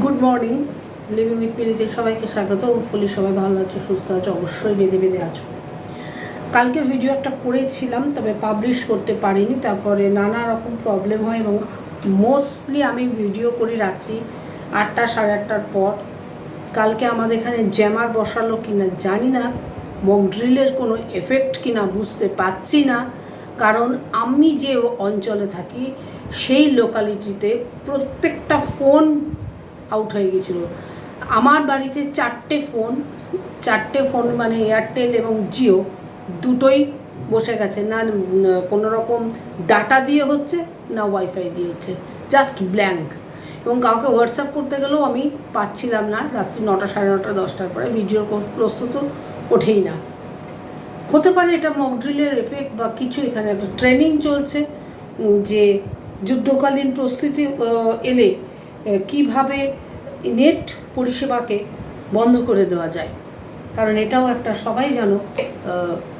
Good morning living with পিরিতে সবাইকে স্বাগত। ফুলি সবাই ভালো আছো, সুস্থ আছো, অবশ্যই বেঁধে বেঁধে আছো। কালকে ভিডিও একটা করেছিলাম, তবে পাবলিশ করতে পারিনি। তারপরে নানা রকম প্রবলেম হয় এবং মোস্টলি আমি ভিডিও করি রাত্রি আটটা, সাড়ে আটটার পর। কালকে আমাদের এখানে জ্যামার বসালো কিনা জানি না। মক ড্রিলের কোনো এফেক্ট কিনা বুঝতে পারছি না। কারণ আমি যে অঞ্চলে থাকি, সেই লোকালিটিতে প্রত্যেকটা ফোন আউট হয়ে গেছিল আমার বাড়িতে চারটে ফোন চারটে ফোন মানে এয়ারটেল এবং জিও দুটোই বসে গেছে। না কোনো রকম ডাটা দিয়ে হচ্ছে, না ওয়াইফাই দিয়ে হচ্ছে। জাস্ট ব্ল্যাঙ্ক এবং কাউকে হোয়াটসঅ্যাপ করতে গেলেও আমি পাচ্ছিলাম না। রাত্রি নটা সাড়ে নটা, দশটার পরে ভিডিওর প্রস্তুত ওঠেই না। হতে পারে এটা মক ড্রিলের এফেক্ট বা কিছু এখানে একটা ট্রেনিং চলছে যে যুদ্ধকালীন প্রস্তুতি এলে কীভাবে নেট পরিষেবাকে বন্ধ করে দেওয়া যায়? কারণ এটাও একটা সবাই জানো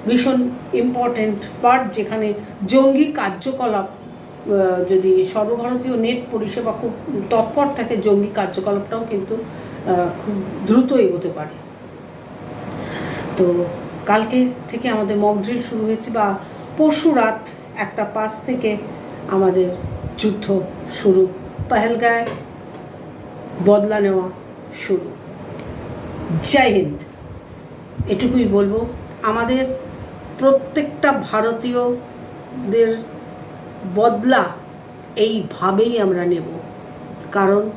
ভীষণ ইম্পর্ট্যান্ট পার্ট যেখানে জঙ্গি কার্যকলাপ যদি সর্বভারতীয় নেট পরিষেবা খুব তৎপর থাকে, জঙ্গি কার্যকলাপটাও কিন্তু খুব দ্রুত এগোতে পারে। তো কালকে থেকে আমাদের মক ড্রিল শুরু হয়েছে বা পরশু রাত একটা পাস থেকে আমাদের যুদ্ধ শুরু। পহেলগায় বদলা নেওয়া শুরু। জয় হিন্দ। এটুকুই বলব, আমাদের প্রত্যেকটা ভারতীয়দের বদলা এইভাবেই আমরা নেব। কারণ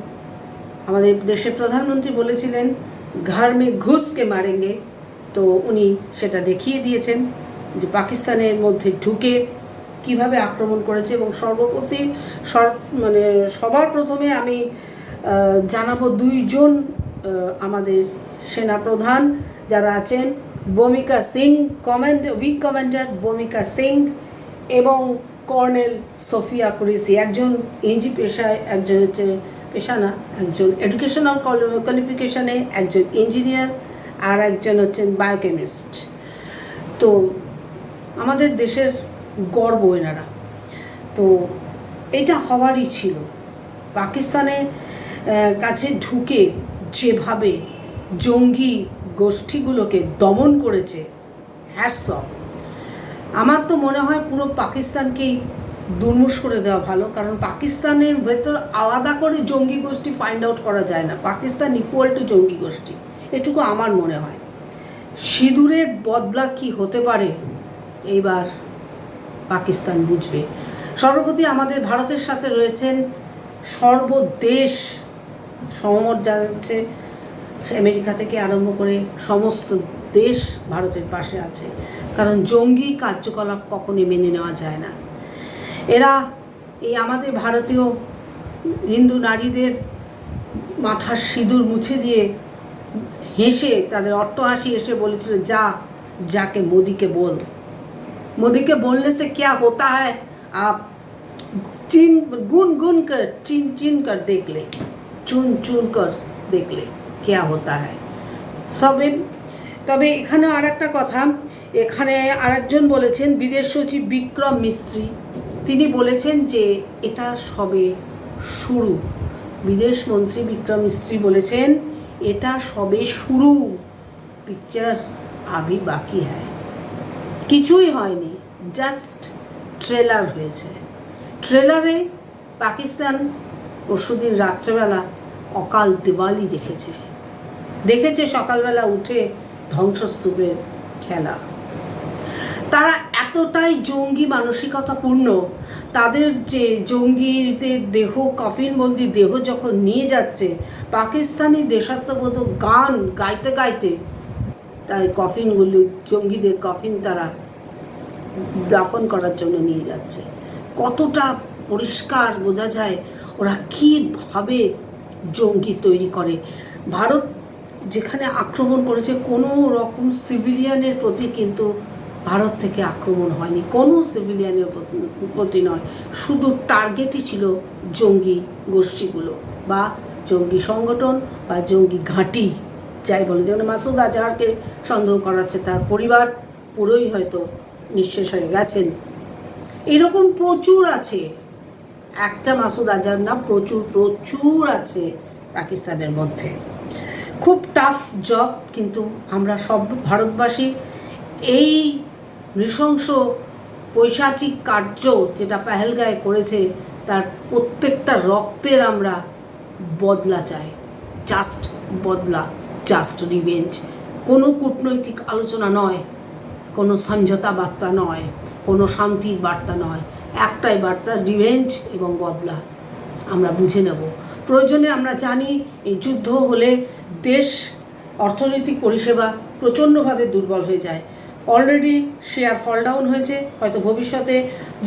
আমাদের দেশের প্রধানমন্ত্রী বলেছিলেন ঘর মে ঘুষকে মারেঙ্গে। তো উনি সেটা দেখিয়ে দিয়েছেন যে পাকিস্তানের মধ্যে ঢুকে কীভাবে আক্রমণ করেছে এবং সর্বপ্রতি সর মানে সবার প্রথমে আমি জানাব দুইজন আমাদের সেনাপ্রধান যারা আছেন ভূমিকা সিং কমান্ড উইক কমান্ডার ভূমিকা সিং এবং কর্নেল সোফিয়া কুরেসি একজন ইঞ্জি পেশায় একজন হচ্ছে পেশা না একজন এডুকেশনাল কোয়ালিফিকেশানে একজন ইঞ্জিনিয়ার আর একজন হচ্ছেন বায়োকেমিস্ট। তো আমাদের দেশের গর্ব এনারা। তো এটা হওয়ারই ছিল। পাকিস্তানের আহ, কাছে ঢুকে যেভাবে জঙ্গি গোষ্ঠীগুলোকে দমন করেছে হ্যাটসঅপ আমার তো মনে হয় পুরো পাকিস্তানকেই দুর্মুষ করে দেওয়া ভালো, কারণ পাকিস্তানের ভেতর আলাদা করে জঙ্গি গোষ্ঠী ফাইন্ড আউট করা যায় না। পাকিস্তান ইকুয়াল টু জঙ্গি গোষ্ঠী, এটুকু আমার মনে হয়। সিঁদুরের বদলা কি হতে পারে? এইবার পাকিস্তান বুঝবে। সর্বপ্রতি আমাদের ভারতের সাথে রয়েছেন সর্বদেশ সহমত জানাচ্ছে আমেরিকা থেকে আরম্ভ করে সমস্ত দেশ ভারতের পাশে আছে কারণ জঙ্গি কার্যকলাপ কখনই মেনে নেওয়া যায় না এরা এই আমাদের ভারতীয় হিন্দু নারীদের মাথার সিঁদুর মুছে দিয়ে হেসে তাদের অট্টহাসি এসে বলেছিল যা যাকে মোদিকে বল मोदी के बोलने से क्या होता है आप चीन गुन गुन कर चीन चीन कर देख ले চুন চুন কর দেখলে কেয়া হতা হয়। সবে তবে এখানে আর একটা কথা, এখানে আরেকজন বলেছেন, বিদেশ সচিব বিক্রম মিস্ত্রি, তিনি বলেছেন যে এটা সবে শুরু। বিদেশ মন্ত্রী বিক্রম মিস্ত্রি বলেছেন, এটা সবে শুরু। পিকচার আবি বাকি হ্যায়। কিছুই হয়নি, জাস্ট ট্রেলার হয়েছে। ট্রেলারে পাকিস্তান পরশুদিন রাত্রেবেলা অকাল দিওয়ালি দেখেছে। দেখেছে সকালবেলা উঠে ধ্বংসস্তূপের খেলা। তারা এতটাই জঙ্গি মানসিকতাপূর্ণ, তাদের যে জঙ্গিদের দেহ কফিনবন্দি দেহ যখন নিয়ে যাচ্ছে, পাকিস্তানি দেশাত্মবোধক গান গাইতে গাইতে তাই কফিনগুলি, জঙ্গিদের কফিন তারা দাফন করার জন্য নিয়ে যাচ্ছে। কতটা পরিষ্কার বোঝা যায়, ওরা কীভাবে জঙ্গি তৈরি করে। ভারত যেখানে আক্রমণ করেছে, কোনো রকম সিভিলিয়ানের প্রতি কিন্তু ভারত থেকে আক্রমণ হয়নি। কোনো সিভিলিয়ানের প্রতি- নয়। শুধু টার্গেটই ছিল জঙ্গি গোষ্ঠীগুলো বা জঙ্গি সংগঠন বা জঙ্গি ঘাঁটি, যাই বলে। যেমন মাসুদ আজহারকে সন্দেহ করাচ্ছে, তার পরিবার পুরোই হয়তো নিঃশেষ হয়ে গেছেন। এরকম প্রচুর আছে। একটা মাসুদ আজহার না প্রচুর প্রচুর আছে পাকিস্তানের মধ্যে। খুব টাফ জব কিন্তু আমরা সব ভারতবাসী এই নৃশংস পৈশাচিক কার্য যেটা পেহেলগায় করেছে, তার প্রত্যেকটা রক্তের আমরা বদলা চাই। জাস্ট বদলা জাস্ট রিভেঞ্জ কোনো কূটনৈতিক আলোচনা নয়, কোনো সমঝোতা বার্তা নয়, কোনো শান্তির বার্তা নয়। একটাই বার্তা রিভেঞ্জ এবং বদলা। আমরা বুঝে নেব। প্রয়োজনে আমরা জানি, এই যুদ্ধ হলে দেশ অর্থনৈতিক পরিষেবা প্রচণ্ডভাবে দুর্বল হয়ে যায়। অলরেডি শেয়ার ফল ডাউন হয়েছে, হয়তো ভবিষ্যতে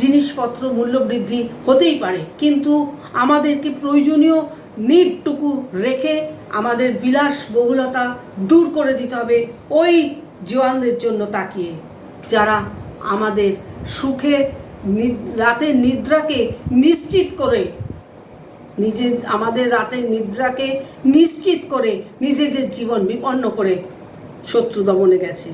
জিনিসপত্র মূল্য বৃদ্ধি হতেই পারে। কিন্তু আমাদেরকে প্রয়োজনীয় নিটটুকু রেখে আমাদের বিলাস বহুলতা দূর করে দিতে হবে ওই জওয়ানদের জন্য তাকিয়ে, যারা আমাদের সুখে রাতের নিদ্রাকে নিশ্চিত করে নিজের আমাদের রাতের নিদ্রাকে নিশ্চিত করে নিজেদের জীবন বিপন্ন করে শত্রু দমনে গেছে।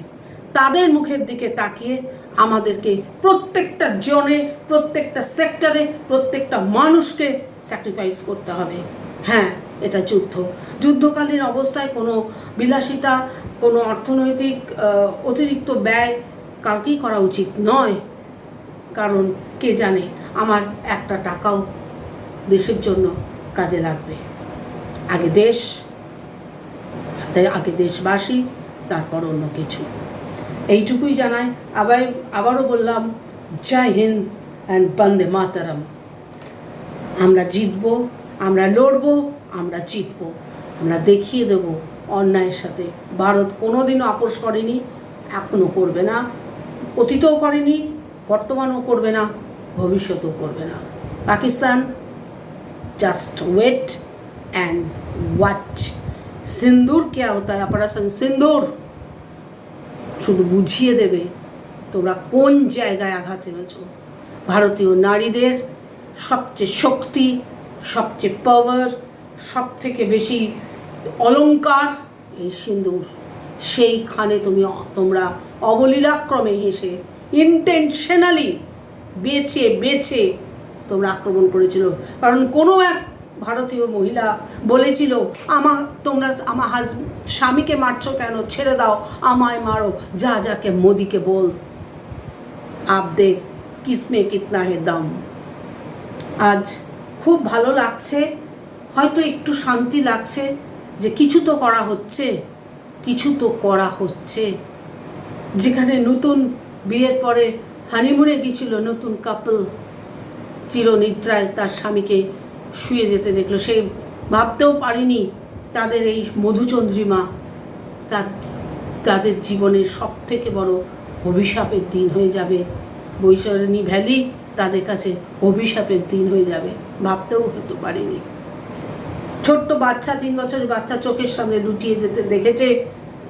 তাদের মুখের দিকে তাকিয়ে আমাদেরকে প্রত্যেকটা জনে, প্রত্যেকটা সেক্টরে, প্রত্যেকটা মানুষকে স্যাক্রিফাইস করতে হবে। হ্যাঁ এটা যুদ্ধ। যুদ্ধকালীন অবস্থায় কোনো বিলাসিতা, কোনো অর্থনৈতিক অতিরিক্ত ব্যয় কাউকেই করা উচিত নয়। কারণ কে জানে আমার একটা টাকাও দেশের জন্য কাজে লাগবে। আগে দেশ আগে দেশবাসী, তারপর অন্য কিছু। এইটুকুই জানাই। আবার, আবারও বললাম, জয় হিন্দ অ্যান্ড বন্দে মাতারাম। আমরা জিতবো, আমরা লড়বো, আমরা জিতবো। আমরা দেখিয়ে দেব, অন্যায়ের সাথে। ভারত কোনোদিনও আপোষ করেনি এখনও করবে না। অতীতও করেনি বর্তমানও করবে না ভবিষ্যতেও করবে না Pakistan just wait and watch Sindoor क्या होता है অপারেশন সিন্দুর শুধু বুঝিয়ে দেবে তোমরা কোন জায়গায় আঘাত এনেছ ভারতীয় নারীদের সবচেয়ে শক্তি সবচেয়ে পাওয়ার সব থেকে বেশি অলংকার এই সিন্দুর সেইখানে তুমি তোমরা অবলীলাক্রমে এসে ইন্টেনশনালি বেছে বেছে তোমরা আক্রমণ করেছিল। কারণ কোনো এক ভারতীয় মহিলা বলেছিল আমার তোমরা আমার হাজ স্বামীকে মারছো কেন? ছেড়ে দাও, আমায় মারো। যা, যাকে মোদিকে বল। আপ দেখ কিসমে কিতনা হে দম। আজ খুব ভালো লাগছে, হয়তো একটু শান্তি লাগছে যে কিছু তো করা হচ্ছে, কিছু তো করা হচ্ছে। যেখানে নতুন বিয়ের পরে হানিমুনে গিয়েছিল নতুন কাপল চিরনিদ্রায় তার স্বামীকে শুয়ে যেতে দেখল। সে ভাবতেও পারেনি তাদের এই মধুচন্দ্রিমা তার, তাদের জীবনের সব থেকে বড় অভিশাপের দিন হয়ে যাবে। বৈশারণী ভ্যালি তাদের কাছে অভিশাপের দিন হয়ে যাবে, ভাবতেও হতে পারেনি। ছোট্ট বাচ্চা, তিন বছরের বাচ্চা চোখের সামনে লুটিয়ে যেতে দেখেছে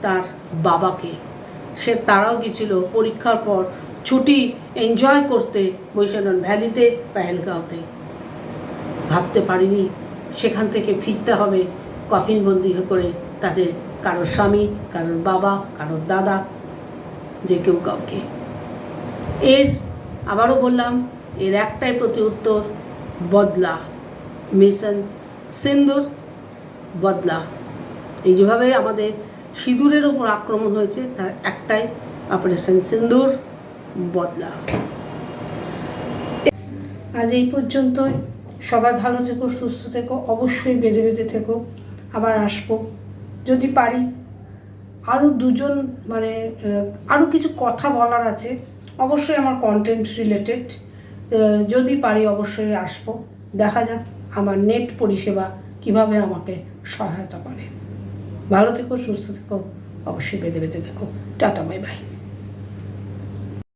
তার বাবাকে। সে তারাও গেছিল পরীক্ষার পর ছুটি এনজয় করতে বৈশানন ভ্যালিতে পেহেলগাঁওতে ভাবতে পারিনি সেখান থেকে ফিরতে হবে কফিনবন্দি করে তাদের কারোর স্বামী, কারোর বাবা, কারোর দাদা, যে কেউ কাউকে। এর আবারও বললাম, এর একটাই প্রতি উত্তর, বদলা। মিশন সিন্দুর, বদলা। এই যেভাবে আমাদের সিঁদুরের ওপর আক্রমণ হয়েছে, তার একটাই অপারেশন সিন্দুর বদলা। আজ এই পর্যন্তই। সবাই ভালো থেকো, সুস্থ থেকো, অবশ্যই বেজে বেজে থেকো। আবার আসব। যদি পারি আরও দুজন মানে আরও কিছু কথা বলার আছে, অবশ্যই আমার কন্টেন্ট রিলেটেড যদি পারি, অবশ্যই আসব। দেখা যাক আমার নেট পরিষেবা কীভাবে আমাকে সহায়তা করে। ভালো থেকো সুস্থ থেকো অবশ্যই বেঁধে বেঁধে থেকো। Tata bye bye.